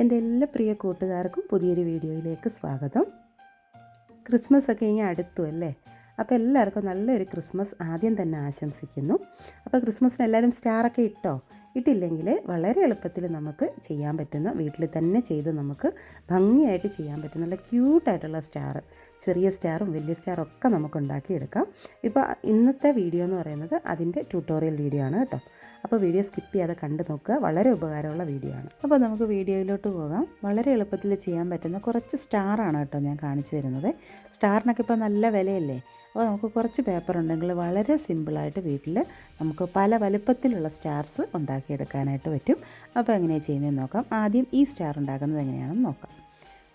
എന്റെ എല്ലാ പ്രിയ കൂട്ടുകാർക്കും പുതിയൊരു വീഡിയോയിലേക്ക് സ്വാഗതം. ക്രിസ്മസ് ഒക്കെ ഇനി അടുത്തു അല്ലേ? അപ്പോൾ എല്ലാവർക്കും നല്ലൊരു ക്രിസ്മസ് ആദ്യം തന്നെ ആശംസിക്കുന്നു. അപ്പോൾ ക്രിസ്മസിന് എല്ലാവരും സ്റ്റാറൊക്കെ ഇട്ടോ? ഇട്ടില്ലെങ്കിൽ വളരെ എളുപ്പത്തിൽ നമുക്ക് ചെയ്യാൻ പറ്റുന്ന വീട്ടിൽ തന്നെ ചെയ്ത് നമുക്ക് ഭംഗിയായിട്ട് ചെയ്യാൻ പറ്റുന്ന നല്ല ക്യൂട്ടായിട്ടുള്ള സ്റ്റാർ ചെറിയ സ്റ്റാറും വലിയ സ്റ്റാറും ഒക്കെ നമുക്ക് ഉണ്ടാക്കിയെടുക്കാം ഇപ്പോൾ ഇന്നത്തെ വീഡിയോ എന്ന് പറയുന്നത് അതിന്റെ ട്യൂട്ടോറിയൽ വീഡിയോ ആണ് കേട്ടോ. അപ്പോൾ വീഡിയോ സ്കിപ്പ് ചെയ്യാതെ കണ്ടു നോക്കുക. വളരെ ഉപകാരമുള്ള വീഡിയോ ആണ്. അപ്പോൾ നമുക്ക് വീഡിയോയിലോട്ട് പോകാം. വളരെ എളുപ്പത്തിൽ ചെയ്യാൻ പറ്റുന്ന കുറച്ച് സ്റ്റാറാണ് കേട്ടോ ഞാൻ കാണിച്ചു തരുന്നത്. സ്റ്റാറിനൊക്കെ ഇപ്പോൾ നല്ല വിലയല്ലേ? അപ്പോൾ നമുക്ക് കുറച്ച് പേപ്പർ ഉണ്ടെങ്കിൽ വളരെ സിമ്പിളായിട്ട് വീട്ടിൽ നമുക്ക് പല വലുപ്പത്തിലുള്ള സ്റ്റാർസ് ഉണ്ടാക്കിയെടുക്കാനായിട്ട് പറ്റും. അപ്പോൾ എങ്ങനെയാണ് ചെയ്യുന്നതെന്ന് നോക്കാം. ആദ്യം ഈ സ്റ്റാർ ഉണ്ടാക്കുന്നത് എങ്ങനെയാണെന്ന് നോക്കാം.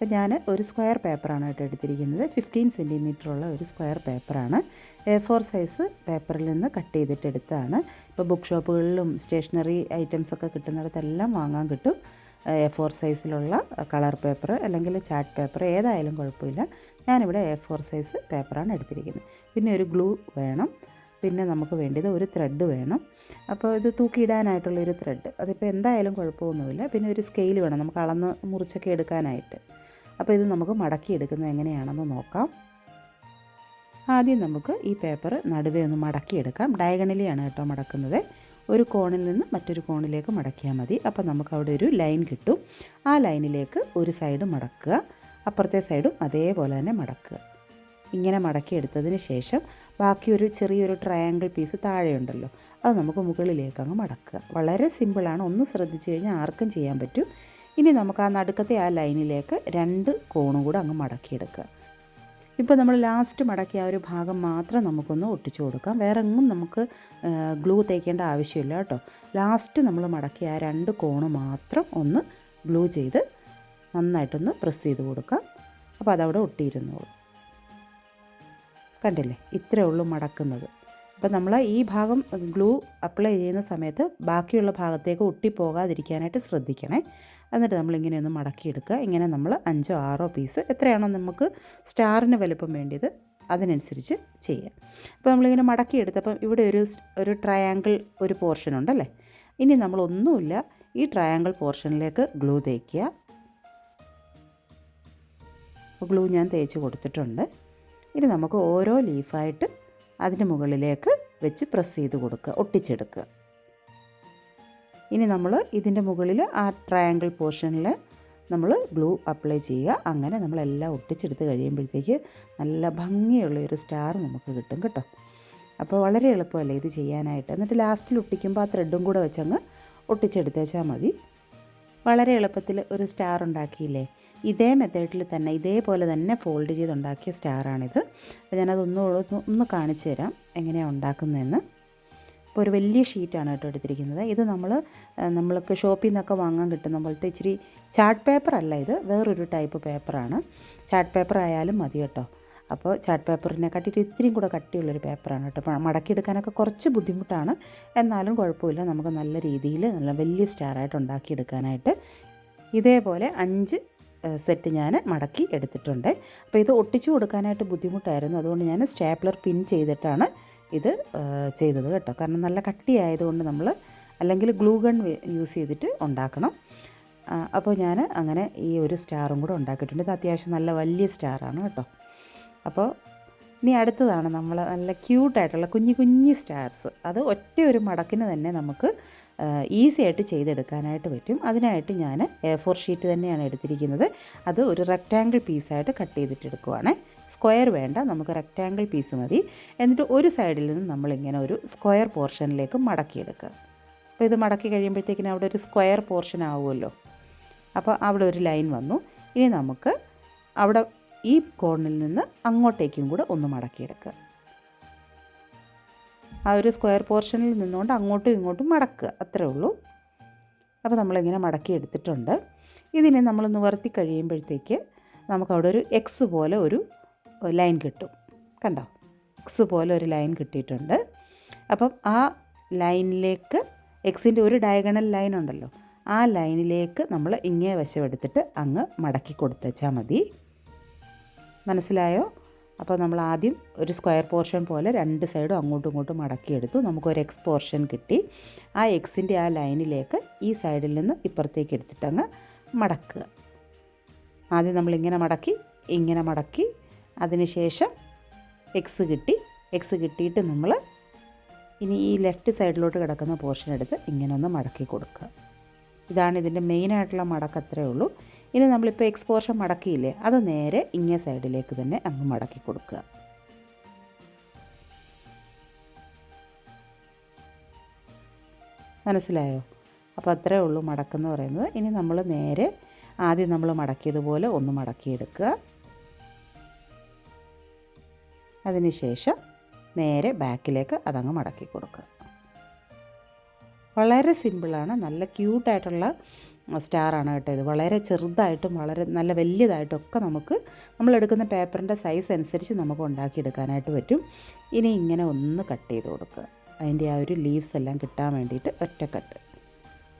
അപ്പോൾ ഞാൻ ഒരു സ്ക്വയർ പേപ്പറാണ് കേട്ടോ എടുത്തിരിക്കുന്നത്. ഫിഫ്റ്റീൻ ഉള്ള ഒരു സ്ക്വയർ പേപ്പറാണ്. എ ഫോർ സൈസ് പേപ്പറിൽ നിന്ന് കട്ട് ചെയ്തിട്ട് എടുത്തതാണ്. ഇപ്പോൾ ബുക്ക് ഷോപ്പുകളിലും സ്റ്റേഷനറി ഐറ്റംസ് ഒക്കെ കിട്ടുന്നിടത്തെല്ലാം വാങ്ങാൻ കിട്ടും. എ ഫോർ സൈസിലുള്ള കളർ പേപ്പർ അല്ലെങ്കിൽ ചാർട്ട് പേപ്പർ ഏതായാലും കുഴപ്പമില്ല. ഞാനിവിടെ എ ഫോർ സൈസ് പേപ്പറാണ് എടുത്തിരിക്കുന്നത്. പിന്നെ ഒരു ഗ്ലൂ വേണം. പിന്നെ നമുക്ക് വേണ്ടത് ഒരു ത്രെഡ് വേണം. അപ്പോൾ ഇത് തൂക്കിയിടാനായിട്ടുള്ളൊരു ത്രെഡ് അതിപ്പോൾ എന്തായാലും കുഴപ്പമൊന്നുമില്ല. പിന്നെ ഒരു സ്കെയിൽ വേണം. നമുക്ക് അളന്ന് മുറിച്ചൊക്കെ എടുക്കാനായിട്ട്. അപ്പോൾ ഇത് നമുക്ക് മടക്കി എടുക്കുന്നത് എങ്ങനെയാണെന്ന് നോക്കാം. ആദ്യം നമുക്ക് ഈ പേപ്പർ നടുവേ ഒന്ന് മടക്കിയെടുക്കാം. ഡയഗണലിയാണ് കേട്ടോ മടക്കുന്നത്. ഒരു കോണിൽ നിന്ന് മറ്റൊരു കോണിലേക്ക് മടക്കിയാൽ മതി. അപ്പോൾ നമുക്ക് അവിടെ ഒരു ലൈൻ കിട്ടും. ആ ലൈനിലേക്ക് ഒരു സൈഡ് മടക്കുക. അപ്പുറത്തെ സൈഡും അതേപോലെ തന്നെ മടക്കുക. ഇങ്ങനെ മടക്കിയെടുത്തതിന് ശേഷം ബാക്കി ഒരു ചെറിയൊരു ട്രയാങ്കിൾ പീസ് താഴെയുണ്ടല്ലോ. അത് നമുക്ക് മുകളിലേക്ക് അങ്ങ് മടക്കുക. വളരെ സിമ്പിളാണ് ഒന്ന് ശ്രദ്ധിച്ചു കഴിഞ്ഞാൽ ആർക്കും ചെയ്യാൻ പറ്റും. ഇനി നമുക്ക് ആ നടുക്കത്തെ ആ ലൈനിലേക്ക് രണ്ട് കോണും കൂടെ അങ്ങ് മടക്കിയെടുക്കുക. ഇപ്പോൾ നമ്മൾ ലാസ്റ്റ് മടക്കിയ ആ ഒരു ഭാഗം മാത്രം നമുക്കൊന്ന് ഒട്ടിച്ചു കൊടുക്കാം. വേറെ എങ്ങും നമുക്ക് ഗ്ലൂ തേക്കേണ്ട ആവശ്യമില്ല കേട്ടോ. ലാസ്റ്റ് നമ്മൾ മടക്കിയ ആ രണ്ട് കോണ് മാത്രം ഒന്ന് ഗ്ലൂ ചെയ്ത് നന്നായിട്ടൊന്ന് പ്രസ് ചെയ്ത് കൊടുക്കാം. അപ്പോൾ അതവിടെ ഒട്ടിയിരുന്നോളൂ. കണ്ടില്ലേ? ഇത്രയേ ഉള്ളൂ മടക്കുന്നത്. അപ്പോൾ നമ്മൾ ഈ ഭാഗം ഗ്ലൂ അപ്ലൈ ചെയ്യുന്ന സമയത്ത് ബാക്കിയുള്ള ഭാഗത്തേക്ക് ഒട്ടിപ്പോകാതിരിക്കാനായിട്ട് ശ്രദ്ധിക്കണേ. എന്നിട്ട് നമ്മൾ നമ്മളിങ്ങനെ ഒന്ന് മടക്കിയെടുക്കുക. ഇങ്ങനെ നമ്മൾ അഞ്ചോ ആറോ പീസ് എത്രയാണോ നമുക്ക് സ്റ്റാറിന് വലുപ്പം വേണ്ടിയത് അതിനനുസരിച്ച് ചെയ്യാം അപ്പോൾ നമ്മളിങ്ങനെ മടക്കിയെടുത്തപ്പം ഇവിടെ ഒരു ഒരു ട്രയാങ്കിൾ ഒരു പോർഷൻ ഉണ്ടല്ലേ? ഇനി നമ്മളൊന്നുമില്ല. ഈ ട്രയാങ്കിൾ പോർഷനിലേക്ക് ഗ്ലൂ തേക്കുക. ഗ്ലൂ ഞാൻ തേച്ച് കൊടുത്തിട്ടുണ്ട്. ഇനി നമുക്ക് ഓരോ ലീഫായിട്ട് അതിന് മുകളിലേക്ക് വെച്ച് പ്രസ് ചെയ്ത് കൊടുക്കുക ഒട്ടിച്ചെടുക്കുക. ഇനി നമ്മൾ ഇതിന്റെ മുകളിൽ ആ ട്രയാങ്കിൾ പോർഷനിൽ നമ്മൾ ഗ്ലൂ അപ്ലൈ ചെയ്യുക. അങ്ങനെ നമ്മളെല്ലാം ഒട്ടിച്ചെടുത്ത് കഴിയുമ്പോഴത്തേക്ക് നല്ല ഭംഗിയുള്ള ഒരു സ്റ്റാർ നമുക്ക് കിട്ടും കേട്ടോ. അപ്പോൾ വളരെ എളുപ്പമല്ലേ ഇത് ചെയ്യാനായിട്ട്. എന്നിട്ട് ലാസ്റ്റിൽ ഒട്ടിക്കുമ്പോൾ ആ ത്രെഡും കൂടെ വെച്ചങ്ങ് ഒട്ടിച്ചെടുത്തേച്ചാൽ മതി. വളരെ എളുപ്പത്തിൽ ഒരു സ്റ്റാർ ഉണ്ടാക്കിയില്ലേ? ഇതേ മെത്തേഡിൽ തന്നെ ഇതേപോലെ തന്നെ ഫോൾഡ് ചെയ്തുണ്ടാക്കിയ സ്റ്റാറാണിത്. അപ്പോൾ ഞാനതൊന്ന് ഒന്ന് കാണിച്ചു തരാം എങ്ങനെയാണ് ഉണ്ടാക്കുന്നതെന്ന്. അപ്പോൾ ഒരു വലിയ ഷീറ്റാണ് കേട്ടോ എടുത്തിരിക്കുന്നത്. ഇത് നമ്മൾ നമ്മൾക്ക് ഷോപ്പിൽ നിന്നൊക്കെ വാങ്ങാൻ കിട്ടുന്ന പോലത്തെ ഇച്ചിരി ചാർട്ട് പേപ്പർ അല്ല ഇത് വേറൊരു ടൈപ്പ് പേപ്പറാണ്. ചാർട്ട് പേപ്പർ ആയാലും മതി കേട്ടോ. അപ്പോൾ ചാർട്ട് പേപ്പറിനെ കട്ടിയിട്ട് ഇത്രയും കൂടെ കട്ടിയുള്ളൊരു പേപ്പറാണ് കേട്ടോ. മടക്കിയെടുക്കാനൊക്കെ കുറച്ച് ബുദ്ധിമുട്ടാണ്. എന്നാലും കുഴപ്പമില്ല നമുക്ക് നല്ല രീതിയിൽ നല്ല വലിയ സ്റ്റാറായിട്ട് ഉണ്ടാക്കിയെടുക്കാനായിട്ട്. ഇതേപോലെ അഞ്ച് സെറ്റ് ഞാൻ മടക്കി എടുത്തിട്ടുണ്ട്. അപ്പോൾ ഇത് ഒട്ടിച്ചു കൊടുക്കാനായിട്ട് ബുദ്ധിമുട്ടായിരുന്നു. അതുകൊണ്ട് ഞാൻ സ്റ്റാപ്ലർ പിൻ ചെയ്തിട്ടാണ് ഇത് ചെയ്തത് കേട്ടോ. കാരണം നല്ല കട്ടിയായതുകൊണ്ട് നമ്മൾ അല്ലെങ്കിൽ ഗ്ലൂ ഗൺ യൂസ് ചെയ്തിട്ട് ഉണ്ടാക്കണം. അപ്പോൾ ഞാൻ അങ്ങനെ ഈ ഒരു സ്റ്റാറും കൂടെ ഉണ്ടാക്കിയിട്ടുണ്ട്. ഇത് അത്യാവശ്യം നല്ല വലിയ സ്റ്റാറാണ് കേട്ടോ. അപ്പോൾ ഇനി അടുത്തതാണ് നമ്മൾ നല്ല ക്യൂട്ടായിട്ടുള്ള കുഞ്ഞു കുഞ്ഞു സ്റ്റാർസ്. അത് ഒറ്റ ഒരു മടക്കിന് തന്നെ നമുക്ക് ഈസി ആയിട്ട് ചെയ്തെടുക്കാനായിട്ട് പറ്റും. അതിനായിട്ട് ഞാൻ എ ഫോർ ഷീറ്റ് തന്നെയാണ് എടുത്തിരിക്കുന്നത്. അത് ഒരു റെക്റ്റാങ്കിൾ പീസായിട്ട് കട്ട് ചെയ്തിട്ട് എടുക്കുവാണ് സ്ക്വയർ വേണ്ട നമുക്ക് റെക്റ്റാങ്കിൾ പീസ് മതി. എന്നിട്ട് ഒരു സൈഡിൽ നിന്ന് നമ്മളിങ്ങനെ ഒരു സ്ക്വയർ പോർഷനിലേക്ക് മടക്കിയെടുക്കുക. അപ്പോൾ ഇത് മടക്കി കഴിയുമ്പോഴത്തേക്കിനും അവിടെ ഒരു സ്ക്വയർ പോർഷൻ ആവുമല്ലോ. അപ്പോൾ അവിടെ ഒരു ലൈൻ വന്നു. ഇനി നമുക്ക് അവിടെ ഈ കോണിൽ നിന്ന് അങ്ങോട്ടേക്കും കൂടെ ഒന്ന് മടക്കിയെടുക്കുക. ആ ഒരു സ്ക്വയർ പോർഷനിൽ നിന്നുകൊണ്ട് അങ്ങോട്ടും ഇങ്ങോട്ടും മടക്കുക. അത്രേ ഉള്ളൂ. അപ്പോൾ നമ്മളിങ്ങനെ മടക്കി എടുത്തിട്ടുണ്ട്. ഇതിനെ നമ്മൾ നിവർത്തി കഴിയുമ്പോഴത്തേക്ക് നമുക്കവിടെ ഒരു എക്സ് പോലെ ഒരു ലൈൻ കിട്ടും. കണ്ടോ? എക്സ് പോലെ ഒരു ലൈൻ കിട്ടിയിട്ടുണ്ട്. അപ്പം ആ ലൈനിലേക്ക് എക്സിന്റെ ഒരു ഡയഗണൽ ലൈൻ ഉണ്ടല്ലോ. ആ ലൈനിലേക്ക് നമ്മൾ ഇങ്ങേ വശം എടുത്തിട്ട് അങ്ങ് മടക്കി കൊടുത്തേച്ചാൽ മതി. മനസ്സിലായോ? അപ്പോൾ നമ്മൾ ആദ്യം ഒരു സ്ക്വയർ പോർഷൻ പോലെ രണ്ട് സൈഡും അങ്ങോട്ടും ഇങ്ങോട്ടും മടക്കിയെടുത്തു. നമുക്കൊരു എക്സ് പോർഷൻ കിട്ടി. ആ എക്സിന്റെ ആ ലൈനിലേക്ക് ഈ സൈഡിൽ നിന്ന് ഇപ്പുറത്തേക്ക് എടുത്തിട്ടങ്ങ് മടക്കുക. ആദ്യം നമ്മളിങ്ങനെ മടക്കി ഇങ്ങനെ മടക്കി. അതിനുശേഷം എക്സ് കിട്ടി. എക്സ് കിട്ടിയിട്ട് നമ്മൾ ഇനി ഈ ലെഫ്റ്റ് സൈഡിലോട്ട് കിടക്കുന്ന പോർഷൻ എടുത്ത് ഇങ്ങനെ ഒന്ന് മടക്കി കൊടുക്കുക. ഇതാണ് ഇതിന്റെ മെയിനായിട്ടുള്ള മടക്കത്രേ ഉള്ളൂ. ഇനി നമ്മളിപ്പോൾ എക്സ് പോർഷൻ മടക്കിയില്ലേ? അത് നേരെ ഇങ്ങേ സൈഡിലേക്ക് തന്നെ അങ്ങ് മടക്കി കൊടുക്കുക. മനസ്സിലായോ? അപ്പോൾ അത്രേ ഉള്ളൂ മടക്കെന്ന് പറയുന്നത്. ഇനി നമ്മൾ നേരെ ആദ്യം നമ്മൾ മടക്കിയതുപോലെ ഒന്ന് മടക്കിയെടുക്കുക. അതിനുശേഷം നേരെ ബാക്കിലേക്ക് അതങ്ങ് മടക്കി കൊടുക്കുക. വളരെ സിമ്പിളാണ് നല്ല ക്യൂട്ടായിട്ടുള്ള സ്റ്റാറാണ് കേട്ടോ ഇത്. വളരെ ചെറുതായിട്ടും വളരെ നല്ല വലിയതായിട്ടും ഒക്കെ നമുക്ക് നമ്മളെടുക്കുന്ന പേപ്പറിന്റെ സൈസ് അനുസരിച്ച് നമുക്ക് ഉണ്ടാക്കിയെടുക്കാനായിട്ട് പറ്റും. ഇനി ഇങ്ങനെ ഒന്ന് കട്ട് ചെയ്ത് കൊടുക്കുക. അതിന്റെ ആ ഒരു ലീവ്സ് എല്ലാം കിട്ടാൻ വേണ്ടിയിട്ട് ഒറ്റ കട്ട്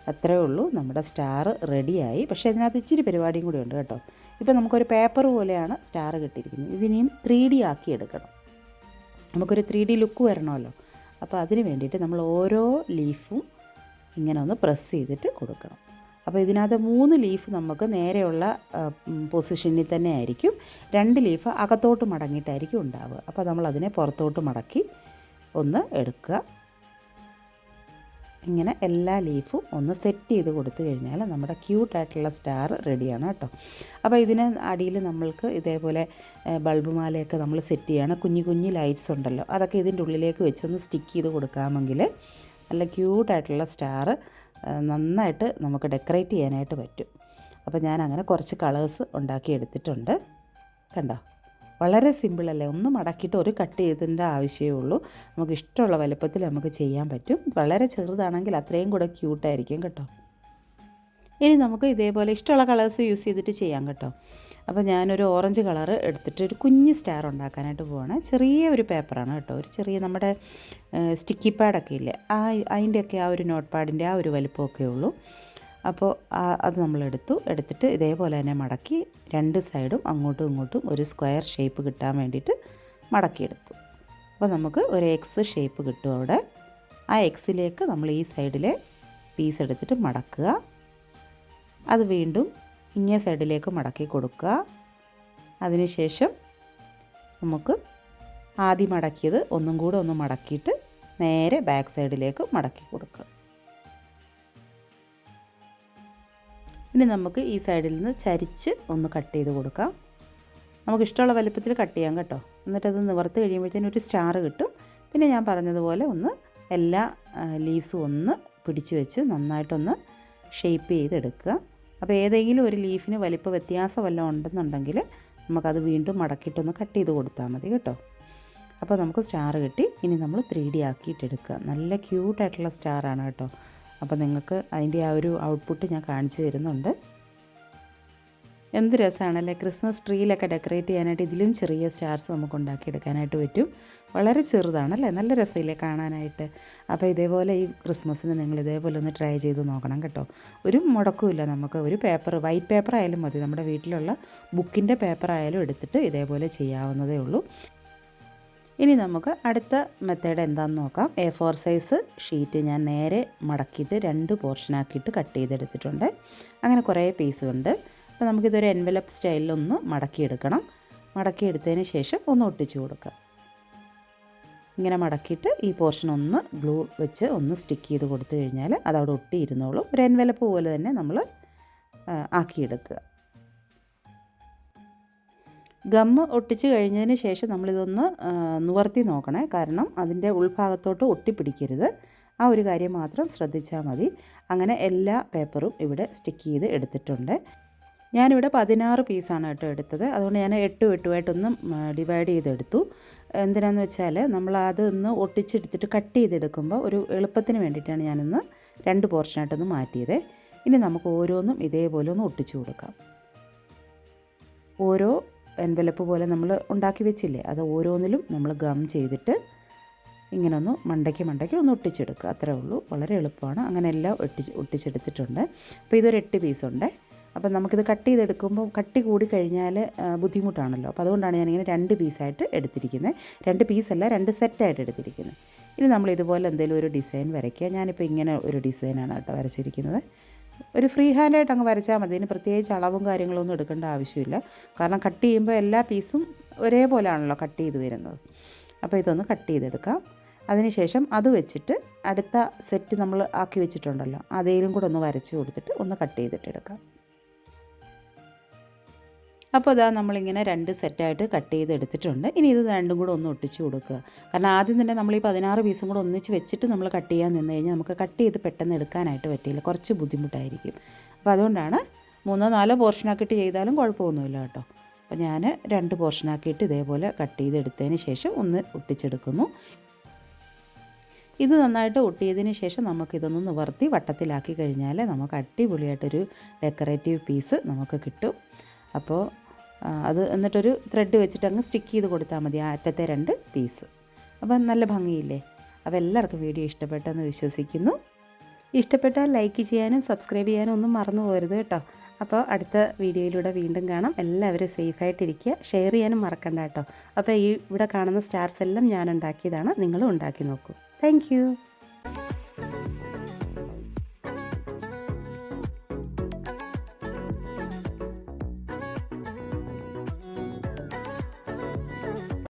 അത്രേ ഉള്ളൂ. നമ്മുടെ സ്റ്റാർ റെഡിയായി പക്ഷേ അതിനകത്ത് ഇച്ചിരി പരിപാടിയും കൂടി ഉണ്ട് കേട്ടോ. ഇപ്പോൾ നമുക്കൊരു പേപ്പർ പോലെയാണ് സ്റ്റാർ കിട്ടിയിരിക്കുന്നത്. ഇതിനെയും ത്രീ ഡി ആക്കി എടുക്കണം. നമുക്കൊരു ത്രീ ഡി ലുക്ക് വരണമല്ലോ. അപ്പോൾ അതിന് വേണ്ടിയിട്ട് നമ്മൾ ഓരോ ലീഫും ഇങ്ങനെ ഒന്ന് പ്രസ് ചെയ്തിട്ട് കൊടുക്കണം. അപ്പോൾ ഇതിനകത്ത് മൂന്ന് ലീഫ് നമുക്ക് നേരെയുള്ള പൊസിഷനിൽ തന്നെ ആയിരിക്കും. രണ്ട് ലീഫ് അകത്തോട്ട് മടങ്ങിയിട്ടായിരിക്കും ഉണ്ടാവുക. അപ്പോൾ നമ്മൾ അതിനെ പുറത്തോട്ട് മടക്കി ഒന്ന് എടുക്കുക. ഇങ്ങനെ എല്ലാ ലീഫും ഒന്ന് സെറ്റ് ചെയ്ത് കൊടുത്തു കഴിഞ്ഞാൽ നമ്മുടെ ക്യൂട്ടായിട്ടുള്ള സ്റ്റാർ റെഡിയാണ് കേട്ടോ. അപ്പോൾ ഇതിന് അടിയിൽ നമ്മൾക്ക് ഇതേപോലെ ബൾബ് മാലയൊക്കെ നമ്മൾ സെറ്റ് ചെയ്യണം. കുഞ്ഞു കുഞ്ഞു ലൈറ്റ്സ് ഉണ്ടല്ലോ. അതൊക്കെ ഇതിന്റെ ഉള്ളിലേക്ക് വെച്ചൊന്ന് സ്റ്റിക്ക് ചെയ്ത് കൊടുക്കാമെങ്കിൽ നല്ല ക്യൂട്ടായിട്ടുള്ള സ്റ്റാർ നന്നായിട്ട് നമുക്ക് ഡെക്കറേറ്റ് ചെയ്യാനായിട്ട് പറ്റും. അപ്പോൾ ഞാൻ അങ്ങനെ കുറച്ച് കളേഴ്സ് ഉണ്ടാക്കി എടുത്തിട്ടുണ്ട്. കണ്ടോ? വളരെ സിമ്പിളല്ലേ ഒന്ന് മടക്കിയിട്ട് ഒരു കട്ട് ചെയ്തതിന്റെ ആവശ്യമേ ഉള്ളൂ. നമുക്ക് ഇഷ്ടമുള്ള വലുപ്പത്തിൽ നമുക്ക് ചെയ്യാൻ പറ്റും. വളരെ ചെറുതാണെങ്കിൽ അത്രയും കൂടെ ക്യൂട്ടായിരിക്കും കേട്ടോ. ഇനി നമുക്ക് ഇതേപോലെ ഇഷ്ടമുള്ള കളേഴ്സ് യൂസ് ചെയ്തിട്ട് ചെയ്യാം കേട്ടോ. അപ്പോൾ ഞാനൊരു ഓറഞ്ച് കളർ എടുത്തിട്ട് ഒരു കുഞ്ഞ് സ്റ്റാർ ഉണ്ടാക്കാനായിട്ട് പോവാണ്. ചെറിയ ഒരു പേപ്പറാണ് കേട്ടോ. ഒരു ചെറിയ നമ്മുടെ സ്റ്റിക്കി പാഡൊക്കെ ഇല്ലേ? ആ അതിന്റെയൊക്കെ ആ ഒരു നോട്ട് പാഡിന്റെ ആ ഒരു വലിപ്പമൊക്കെ ഉള്ളൂ. അപ്പോൾ അത് നമ്മളെടുത്തു എടുത്തിട്ട് ഇതേപോലെ തന്നെ മടക്കി രണ്ട് സൈഡും അങ്ങോട്ടും ഇങ്ങോട്ടും ഒരു സ്ക്വയർ ഷേപ്പ് കിട്ടാൻ വേണ്ടിയിട്ട് മടക്കിയെടുത്തു. അപ്പോൾ നമുക്ക് ഒരു എക്സ് ഷേപ്പ് കിട്ടും അവിടെ. ആ എക്സിലേക്ക് നമ്മൾ ഈ സൈഡിലെ പീസ് എടുത്തിട്ട് മടക്കുക. അത് വീണ്ടും ഇങ്ങേ സൈഡിലേക്ക് മടക്കി കൊടുക്കുക. അതിനുശേഷം നമുക്ക് ആദ്യം മടക്കിയത് ഒന്നും കൂടെ ഒന്ന് മടക്കിയിട്ട് നേരെ ബാക്ക് സൈഡിലേക്ക് മടക്കി കൊടുക്കുക. ഇനി നമുക്ക് ഈ സൈഡിൽ നിന്ന് ചരിച്ച് ഒന്ന് കട്ട് ചെയ്ത് കൊടുക്കാം. നമുക്ക് ഇഷ്ടമുള്ള വലുപ്പത്തിൽ കട്ട് ചെയ്യാം കേട്ടോ. എന്നിട്ടത് നിവർത്ത് കഴിയുമ്പോഴത്തേനും ഒരു സ്റ്റാർ കിട്ടും. പിന്നെ ഞാൻ പറഞ്ഞതുപോലെ ഒന്ന് എല്ലാ ലീവ്സും ഒന്ന് പിടിച്ച് വെച്ച് നന്നായിട്ടൊന്ന് ഷേപ്പ് ചെയ്തെടുക്കുക. അപ്പോൾ ഏതെങ്കിലും ഒരു ലീഫിന് വലിപ്പ വ്യത്യാസം വല്ലതും ഉണ്ടെന്നുണ്ടെങ്കിൽ നമുക്കത് വീണ്ടും മടക്കിയിട്ടൊന്ന് കട്ട് ചെയ്ത് കൊടുത്താൽ മതി കേട്ടോ. അപ്പോൾ നമുക്ക് സ്റ്റാർ കിട്ടി. ഇനി നമ്മൾ ത്രീ ഡി ആക്കിയിട്ടെടുക്കുക. നല്ല ക്യൂട്ടായിട്ടുള്ള സ്റ്റാറാണ് കേട്ടോ. അപ്പോൾ നിങ്ങൾക്ക് അതിന്റെ ആ ഒരു ഔട്ട്പുട്ട് ഞാൻ കാണിച്ചു തരുന്നുണ്ട്. എന്ത് രസമാണല്ലേ? ക്രിസ്മസ് ട്രീയിലൊക്കെ ഡെക്കറേറ്റ് ചെയ്യാനായിട്ട് ഇതിലും ചെറിയ സ്റ്റാർസ് നമുക്ക് ഉണ്ടാക്കിയെടുക്കാനായിട്ട് പറ്റും. വളരെ ചെറുതാണല്ലേ? നല്ല രസമില്ലേ കാണാനായിട്ട്? അപ്പോൾ ഇതേപോലെ ഈ ക്രിസ്മസിന് നിങ്ങൾ ഇതേപോലെ ഒന്ന് ട്രൈ ചെയ്ത് നോക്കണം കേട്ടോ. ഒരു മുടക്കുമില്ല നമുക്ക്. ഒരു പേപ്പർ വൈറ്റ് പേപ്പർ ആയാലും മതി. നമ്മുടെ വീട്ടിലുള്ള ബുക്കിന്റെ പേപ്പർ ആയാലും എടുത്തിട്ട് ഇതേപോലെ ചെയ്യാവുന്നതേ ഉള്ളൂ. ഇനി നമുക്ക് അടുത്ത മെത്തേഡ് എന്താണെന്ന് നോക്കാം. എ ഫോർ സൈസ് ഷീറ്റ് ഞാൻ നേരെ മടക്കിയിട്ട് രണ്ട് പോർഷനാക്കിയിട്ട് കട്ട് ചെയ്തെടുത്തിട്ടുണ്ട്. അങ്ങനെ കുറേ പീസുണ്ട് അപ്പോൾ നമുക്കിതൊരു എൻവലപ്പ് സ്റ്റൈലിലൊന്ന് മടക്കിയെടുക്കണം. മടക്കിയെടുത്തതിന് ശേഷം ഒന്ന് ഒട്ടിച്ചു കൊടുക്കുക ഇങ്ങനെ മടക്കിയിട്ട് ഈ പോർഷൻ ഒന്ന് ഗ്ലൂ വെച്ച് ഒന്ന് സ്റ്റിക്ക് ചെയ്ത് കൊടുത്തു കഴിഞ്ഞാൽ അതവിടെ ഒട്ടിയിരുന്നോളും. ഒരു എൻവലപ്പ് പോലെ തന്നെ നമ്മൾ ആക്കിയെടുക്കുക. ഗമ്മ് ഒട്ടിച്ച് കഴിഞ്ഞതിന് ശേഷം നമ്മളിതൊന്ന് നിവർത്തി നോക്കണേ. കാരണം അതിന്റെ ഉൾഭാഗത്തോട്ട് ഒട്ടിപ്പിടിക്കരുത്. ആ ഒരു കാര്യം മാത്രം ശ്രദ്ധിച്ചാൽ മതി. അങ്ങനെ എല്ലാ പേപ്പറും ഇവിടെ സ്റ്റിക്ക് ചെയ്ത് എടുത്തിട്ടുണ്ട്. ഞാനിവിടെ പതിനാറ് പീസാണ് കേട്ടോ എടുത്തത്. അതുകൊണ്ട് ഞാൻ എട്ട് വെട്ടുമായിട്ടൊന്ന് ഡിവൈഡ് ചെയ്തെടുത്തു. എന്തിനാന്ന് വെച്ചാൽ നമ്മൾ അതൊന്ന് ഒട്ടിച്ചെടുത്തിട്ട് കട്ട് ചെയ്തെടുക്കുമ്പോൾ ഒരു എളുപ്പത്തിന് വേണ്ടിയിട്ടാണ് ഞാനൊന്ന് രണ്ട് പോർഷനായിട്ടൊന്ന് മാറ്റിയത്. ഇനി നമുക്ക് ഓരോന്നും ഇതേപോലെ ഒന്ന് ഒട്ടിച്ചു കൊടുക്കാം. ഓരോ എൻവലപ്പ് പോലെ നമ്മൾ ഉണ്ടാക്കി വെച്ചില്ലേ അത് ഓരോന്നിലും നമ്മൾ ഗം ചെയ്തിട്ട് ഇങ്ങനെ ഒന്ന് മണ്ടയ്ക്ക് മണ്ടയ്ക്ക് ഒന്ന് ഒട്ടിച്ചെടുക്കുക. അത്രേ ഉള്ളൂ. വളരെ എളുപ്പമാണ്. അങ്ങനെ എല്ലാം ഒട്ടിച്ച് ഒട്ടിച്ചെടുത്തിട്ടുണ്ട്. അപ്പോൾ ഇതൊരു എട്ട് പീസുണ്ട്. അപ്പോൾ നമുക്കിത് കട്ട് ചെയ്തെടുക്കുമ്പോൾ കട്ടി കൂടി കഴിഞ്ഞാൽ ബുദ്ധിമുട്ടാണല്ലോ. അപ്പോൾ അതുകൊണ്ടാണ് ഞാനിങ്ങനെ രണ്ട് പീസായിട്ട് എടുത്തിരിക്കുന്നത്. രണ്ട് പീസല്ല രണ്ട് സെറ്റായിട്ട് എടുത്തിരിക്കുന്നത്. ഇനി നമ്മൾ ഇതുപോലെ എന്തെങ്കിലും ഒരു ഡിസൈൻ വരയ്ക്കുക. ഞാനിപ്പോൾ ഇങ്ങനെ ഒരു ഡിസൈനാണ് കേട്ടോ വരച്ചിരിക്കുന്നത്. ഒരു ഫ്രീ ഹാൻഡായിട്ട് അങ്ങ് വരച്ചാൽ മതി. ഇതിന് പ്രത്യേകിച്ച് അളവും കാര്യങ്ങളൊന്നും എടുക്കേണ്ട ആവശ്യമില്ല. കാരണം കട്ട് ചെയ്യുമ്പോൾ എല്ലാ പീസും ഒരേപോലെയാണല്ലോ കട്ട് ചെയ്ത് വരുന്നത്. അപ്പോൾ ഇതൊന്ന് കട്ട് ചെയ്തെടുക്കാം. അതിനുശേഷം അത് വെച്ചിട്ട് അടുത്ത സെറ്റ് നമ്മൾ ആക്കി വെച്ചിട്ടുണ്ടല്ലോ. അതേലും കൂടെ ഒന്ന് വരച്ച് കൊടുത്തിട്ട് ഒന്ന് കട്ട് ചെയ്തിട്ടെടുക്കാം അപ്പോൾ അതാ നമ്മളിങ്ങനെ രണ്ട് സെറ്റായിട്ട് കട്ട് ചെയ്ത് എടുത്തിട്ടുണ്ട് ഇനി ഇത് രണ്ടും കൂടെ ഒന്ന് ഒട്ടിച്ച് കൊടുക്കുക. കാരണം ആദ്യം തന്നെ നമ്മൾ ഈ പതിനാറ് പീസും കൂടെ ഒന്നിച്ച് വെച്ചിട്ട് നമ്മൾ കട്ട് ചെയ്യാൻ നിന്ന് കഴിഞ്ഞാൽ നമുക്ക് കട്ട് ചെയ്ത് പെട്ടെന്ന് എടുക്കാനായിട്ട് പറ്റില്ല. കുറച്ച് ബുദ്ധിമുട്ടായിരിക്കും. അപ്പോൾ അതുകൊണ്ടാണ് മൂന്നോ നാലോ പോർഷനാക്കിയിട്ട് ചെയ്താലും കുഴപ്പമൊന്നുമില്ല കേട്ടോ. അപ്പോൾ ഞാൻ രണ്ട് പോർഷനാക്കിയിട്ട് ഇതേപോലെ കട്ട് ചെയ്തെടുത്തതിന് ശേഷം ഒന്ന് ഒട്ടിച്ചെടുക്കുന്നു. ഇത് നന്നായിട്ട് ഒട്ടിയതിന് ശേഷം നമുക്കിതൊന്ന് നിവർത്തി വട്ടത്തിലാക്കി കഴിഞ്ഞാൽ നമുക്ക് അടിപൊളിയായിട്ടൊരു ഡെക്കറേറ്റീവ് പീസ് നമുക്ക് കിട്ടും. അപ്പോൾ അത് എന്നിട്ടൊരു ത്രെഡ് വെച്ചിട്ട് അങ്ങ് സ്റ്റിക്ക് ചെയ്ത് കൊടുത്താൽ മതി ആ അറ്റത്തെ രണ്ട് പീസ് അപ്പം നല്ല ഭംഗിയില്ലേ? അപ്പോൾ എല്ലാവർക്കും വീഡിയോ ഇഷ്ടപ്പെട്ടെന്ന് വിശ്വസിക്കുന്നു. ഇഷ്ടപ്പെട്ടാൽ ലൈക്ക് ചെയ്യാനും സബ്സ്ക്രൈബ് ചെയ്യാനും ഒന്നും മറന്നു പോരുത് കേട്ടോ. അപ്പോൾ അടുത്ത വീഡിയോയിലൂടെ വീണ്ടും കാണാം. എല്ലാവരും സേഫായിട്ടിരിക്കുക ഷെയർ ചെയ്യാനും മറക്കണ്ട കേട്ടോ. അപ്പോൾ ഈ ഇവിടെ കാണുന്ന സ്റ്റാർസ് എല്ലാം ഞാൻ ഉണ്ടാക്കിയതാണ്. നിങ്ങളും ഉണ്ടാക്കി നോക്കൂ. താങ്ക്